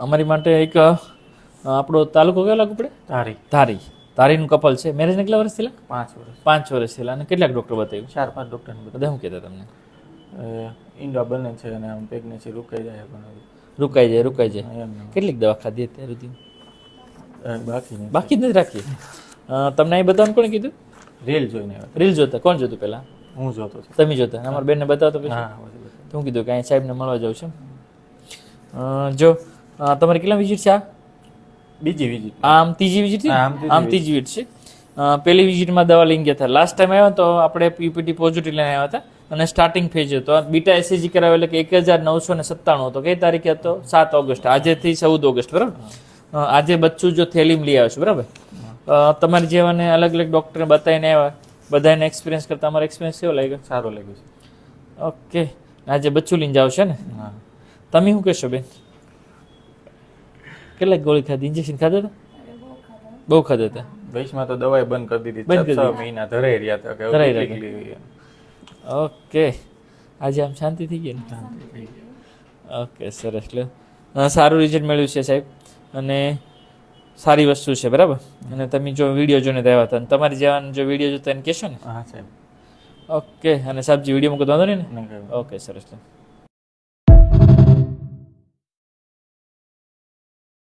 અમારી માટે એક આપણો તાલુકો કયો લાગુ પડે? તારી ધારી. ધારીનું કપલ છે. મેરેજ કેટલા વર્ષ થયેલા? પાંચ વર્ષ. પાંચ વર્ષ થયેલા. અને કેટલાક ડૉક્ટર બતાવ્યું? ચાર પાંચ ડૉક્ટરને બધા શું કહેતા તમને? ઈંડા બને છે અને આમ પ્રેગ્નન્સી રોકાઈ જાય પણ રોકાઈ જાય રોકાઈ જાય. કેટલીક દવા ખાધી અત્યાર સુધી બાકી નહીં બાકી જ નથી રાખી? તમને અહીં બતાવવાનું કોણે કીધું? રીલ જોઈને. રીલ જોતા. કોણ જોતું પહેલાં? હું જોતો છું તમે જોતા. અમારા બેનને બતાવતો પછી. તો હું કીધું કે અહીં સાહેબને મળવા જાઉં છું જો તમારી કેટલા વિઝિટ છે આ? બીજી વિઝિટ. આમ ત્રીજી વિઝિટ છે? આમ ત્રીજી વિઝિટ. છે. પહેલી વિઝિટમાં દવા લઈને ગયા હતા. લાસ્ટ ટાઈમ આવ્યા તો આપણે પીપીટી પોઝિટિવ લઈને આવ્યા હતા. અને સ્ટાર્ટિંગ ફેજ હતો. બીટા એસએજી કરાવ્યો એટલે કે એક હજાર નવસો ને સત્તાણું હતો. કઈ તારીખે હતો? સાત ઓગસ્ટ. આજેથી ચૌદ ઓગસ્ટ બરાબર? આજે બચ્ચું જો થેલીમ લઈ આવ્યો છે બરાબર? તમારે જેવાને અલગ અલગ ડૉક્ટરને બતાવીને આવ્યા. બધાને એક્સપિરિયન્સ કરતા. અમારો એક્સપિરિયન્સ કેવો લાગ્યો? સારો લાગ્યું છે. ઓકે આજે બચ્ચું લઈને જાવ છે ને? તમે શું કહેશો બેન? કેટલાક ગોળી ખાધી? ઇન્જેક્શન ખાધા હતા? બહુ ખાધા હતા. વૈશમાં તો દવાઈ બંધ કરી દીધી. બંધ કરી મહિના ધરાઈ રહ્યા હતા કે ધરાઈ રહ્યા ઓકે. આજે આમ શાંતિ થઈ ગઈ ને? ઓકે સરસ. એટલે સારું રિઝલ્ટ મળ્યું છે સાહેબ. અને સારી વસ્તુ છે બરાબર? અને તમે જો વીડિયો જોઈને આવ્યા હતા. તમારી જેવાને જો વીડિયો જોતા એને કહેશો ને? હા સાહેબ. ઓકે. અને સાહેબજી વીડિયો મૂકો વાંધો નહીં ને? ઓકે સરસ.